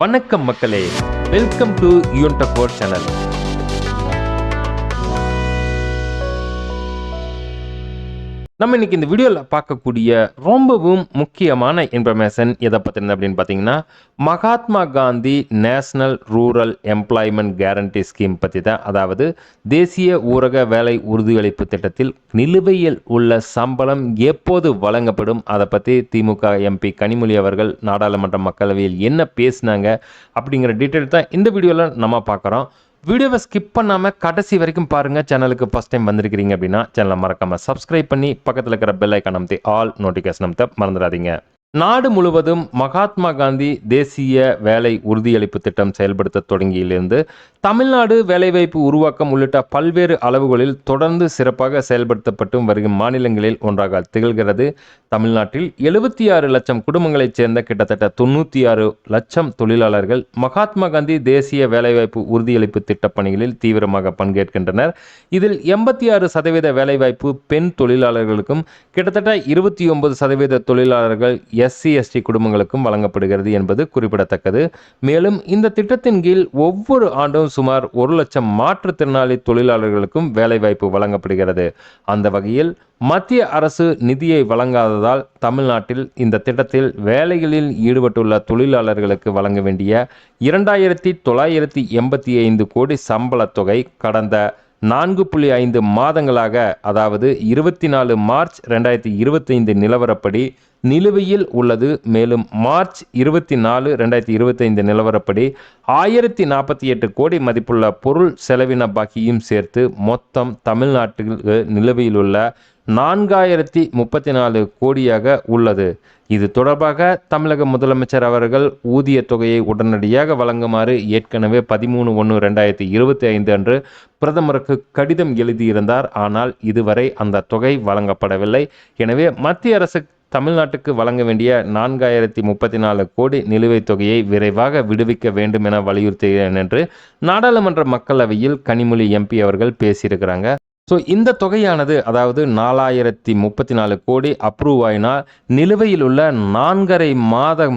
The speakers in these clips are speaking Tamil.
வணக்கம் மக்களே. வெல்கம் டு யூன்டகோர் சேனல் நம்ம இன்னைக்கு இந்த வீடியோவில் பார்க்கக்கூடிய ரொம்பவும் முக்கியமான இன்ஃபர்மேஷன் எதை பற்றினது அப்படின்னு பார்த்தீங்கன்னா Mahatma Gandhi national rural employment guarantee scheme பற்றி தான். அதாவது தேசிய ஊரக வேலை உறுதியளிப்பு திட்டத்தில் நிலுவையில் உள்ள சம்பளம் எப்போது வழங்கப்படும்? அதை பற்றி திமுக எம்பி கனிமொழி அவர்கள் நாடாளுமன்ற மக்களவையில் என்ன பேசினாங்க? அப்படிங்கிற டீட்டெயில் தான் இந்த வீடியோவில் நம்ம பார்க்குறோம். வீடியோவை ஸ்கிப் பண்ணாமல் கடைசி வரைக்கும் பாருங்கள் சேனலுக்கு ஃபஸ்ட் டைம் வந்திருக்கிறீங்க அப்படின்னா சேனலை மறக்காமல் சப்ஸ்கிரைப் பண்ணி பக்கத்தில் இருக்கிற பெல் ஐக்கான் அமைத்து ஆல் நோட்டிஃபிகேஷன் அமைத்த மறந்துடாதீங்க. நாடு முழுவதும் மகாத்மா காந்தி தேசிய வேலை உறுதியளிப்பு திட்டம் செயல்படுத்த தொடங்கியிலிருந்து தமிழ்நாடு வேலைவாய்ப்பு உருவாக்கம் உள்ளிட்ட பல்வேறு அளவுகளில் தொடர்ந்து சிறப்பாக செயல்படுத்தப்பட்டு வரும் மாநிலங்களில் ஒன்றாக திகழ்கிறது. தமிழ்நாட்டில் எழுபத்தி ஆறு லட்சம் குடும்பங்களைச் சேர்ந்த கிட்டத்தட்ட தொண்ணூற்றி ஆறு லட்சம் தொழிலாளர்கள் மகாத்மா காந்தி தேசிய வேலைவாய்ப்பு உறுதியளிப்பு திட்டப் பணிகளில் தீவிரமாக பங்கேற்கின்றனர். இதில் எண்பத்தி ஆறு சதவீத வேலைவாய்ப்பு பெண் தொழிலாளர்களுக்கும் கிட்டத்தட்ட இருபத்தி ஒன்பது சதவீத தொழிலாளர்கள் எஸ்சி எஸ்டி குடும்பங்களுக்கும் வழங்கப்படுகிறது என்பது குறிப்பிடத்தக்கது. மேலும் இந்த திட்டத்தின் கீழ் ஒவ்வொரு ஆண்டும் சுமார் ஒரு லட்சம் மாற்றுத்திறனாளி தொழிலாளர்களுக்கும் வேலைவாய்ப்பு வழங்கப்படுகிறது. அந்த வகையில் மத்திய அரசு நிதியை வழங்காததால் தமிழ்நாட்டில் இந்த திட்டத்தில் வேலைகளில் ஈடுபட்டுள்ள தொழிலாளர்களுக்கு வழங்க வேண்டிய இரண்டாயிரத்தி தொள்ளாயிரத்தி எண்பத்தி ஐந்து கோடி சம்பளத் தொகை கடந்த நான்கு புள்ளி ஐந்து மாதங்களாக அதாவது இருபத்தி நாலு மார்ச் ரெண்டாயிரத்தி இருபத்தைந்து நிலவரப்படி நிலுவையில் உள்ளது. மேலும் மார்ச் இருபத்தி நாலு ரெண்டாயிரத்தி இருபத்தைந்து நிலவரப்படி ஆயிரத்தி நாற்பத்தி எட்டு கோடி மதிப்புள்ள பொருள் செலவின பாக்கியும் சேர்த்து மொத்தம் தமிழ்நாட்டில் நிலுவையில் உள்ள நான்காயிரத்தி முப்பத்தி நாலு கோடியாக உள்ளது. இது தொடர்பாக தமிழக முதலமைச்சர் அவர்கள் ஊதிய தொகையை உடனடியாக வழங்குமாறு ஏற்கனவே பதிமூணு ஒன்று ரெண்டாயிரத்தி இருபத்தி ஐந்து அன்று பிரதமருக்கு கடிதம் எழுதியிருந்தார். ஆனால் இதுவரை அந்த தொகை வழங்கப்படவில்லை. எனவே மத்திய அரசு தமிழ்நாட்டுக்கு வழங்க வேண்டிய நான்காயிரத்தி முப்பத்தி நாலு கோடி நிலுவைத் தொகையை விரைவாக விடுவிக்க வேண்டும் என வலியுறுத்துகிறேன் என்று நாடாளுமன்ற மக்களவையில் கனிமொழி எம்பி அவர்கள் பேசியிருக்கிறாங்க. ஸோ இந்த தொகையானது அதாவது நாலாயிரத்தி முப்பத்தி நாலு கோடி அப்ரூவ் ஆயினால் நிலுவையில் உள்ள நான்கரை மாதம்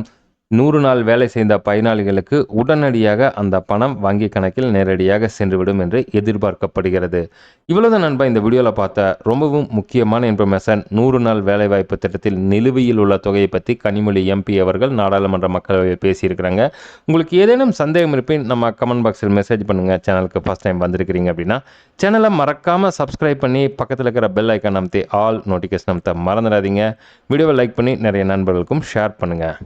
நூறு நாள் வேலை செய்த பயனாளிகளுக்கு உடனடியாக அந்த பணம் வங்கி கணக்கில் நேரடியாக சென்றுவிடும் என்று எதிர்பார்க்கப்படுகிறது. இவ்வளவுதான் நண்பா இந்த வீடியோவில் பார்த்த ரொம்பவும் முக்கியமான இன்ஃபர்மேஷன் நூறு நாள் வேலைவாய்ப்பு திட்டத்தில் நிலுவையில் உள்ள தொகையை பற்றி கனிமொழி எம்பி அவர்கள் நாடாளுமன்ற மக்களவையில் பேசியிருக்கிறாங்க. உங்களுக்கு ஏதேனும் சந்தேகம் இருப்பின் நம்ம கமெண்ட் பாக்ஸில் மெசேஜ் பண்ணுங்கள் சேனலுக்கு ஃபஸ்ட் டைம் வந்திருக்கிறீங்க அப்படின்னா சேனலை மறக்காமல் சப்ஸ்கிரைப் பண்ணி பக்கத்தில் இருக்கிற பெல் ஐக்கான் அமைத்து ஆல் நோட்டிஃபிகேஷன் அமைத்த மறந்துடாதீங்க. வீடியோவை லைக் பண்ணி நிறைய நண்பர்களுக்கும் ஷேர் பண்ணுங்கள்